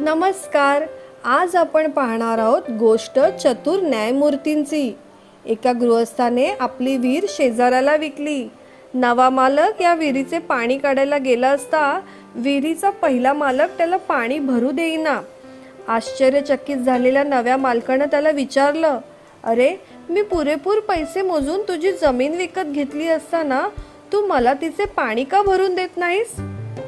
नमस्कार. आज आपण पाहणार आहोत गोष्ट चतुर न्यायमूर्तींची. एका गृहस्थाने आपली विहीर शेजाऱ्याला विकली. नवा मालक या विहिरीचे पाणी काढायला गेला असता विहिरीचा पहिला मालक त्याला पाणी भरू देईना. आश्चर्यचकित झालेल्या नव्या मालकानं त्याला विचारलं अरे मी पुरेपूर पैसे मोजून तुझी जमीन विकत घेतली असताना तू मला तिचे पाणी का भरून देत नाहीस?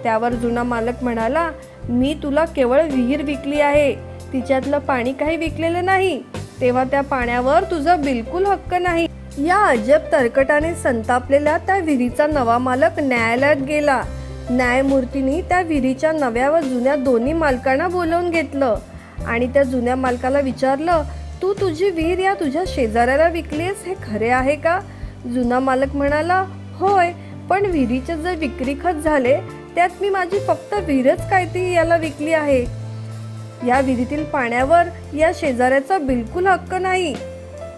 त्यावर जुना मालक म्हणाला मी तुला केवळ विहीर विकली आहे. तिच्यातलं पाणी काही विकलेलं नाही. तेव्हा त्या पाण्यावर तुझा बिलकुल हक्क नाही. या अजब तर्कटाने संतापलेल्या त्या विहिरीचा नवा मालक न्यायालयात गेला. न्यायमूर्तींनी त्या विहिरीच्या नव्या व जुन्या दोन्ही मालकांना बोलावून घेतलं आणि त्या जुन्या मालकाला विचारलं तू तुझी विहीर या तुझ्या शेजाऱ्याला विकलीस हे खरे आहे का? जुना मालक म्हणाला होय पण विहिरीचे जे विक्री खत झाले त्यात मी माझी फक्त विहीरच काय ती याला विकली आहे. या विहिरीतील पाण्यावर या शेजाऱ्याचा बिलकुल हक्क नाही.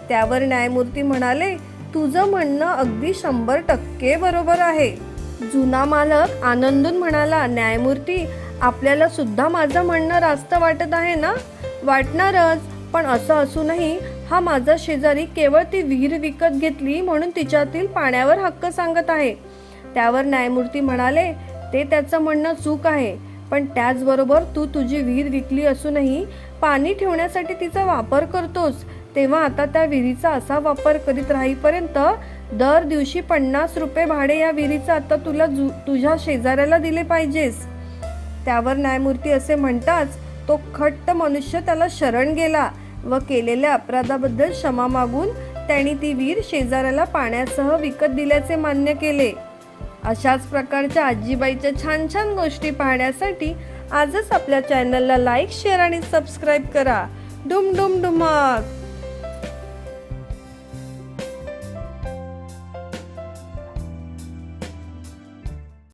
त्यावर न्यायमूर्ती म्हणाले तुझं म्हणणं अगदी शंभर टक्के बरोबर आहे. जुना मालक आनंदून म्हणाला न्यायमूर्ती आपल्याला सुद्धा माझं म्हणणं रास्त वाटत आहे ना? वाटणारच पण असं असूनही हा माझा शेजारी केवळ ती विहीर विकत घेतली म्हणून तिच्यातील पाण्यावर हक्क सांगत आहे. त्यावर न्यायमूर्ती म्हणाले ते त्याचं म्हणणं चूक आहे. पण त्याचबरोबर तू तुझी विहीर विकली असूनही पाणी ठेवण्यासाठी तिचा वापर करतोस. तेव्हा आता त्या विहिरीचा असा वापर करीत राहीपर्यंत दर दिवशी पन्नास रुपये भाडे या विहिरीचं आता तुला जु तुझ्या शेजाऱ्याला दिले पाहिजेस. त्यावर न्यायमूर्ती असे म्हणताच तो खट्ट मनुष्य त्याला शरण गेला व केलेल्या अपराधाबद्दल क्षमा मागून त्यांनी ती वीर शेजाऱ्याला पाण्यासह विकत दिल्याचे मान्य केले. अशाच प्रकारच्या आजीबाईच्या छान छान गोष्टी पाहण्यासाठी आजच आपल्या चॅनलला लाईक शेअर आणि सबस्क्राईब करा. डुम डुम डुमाक.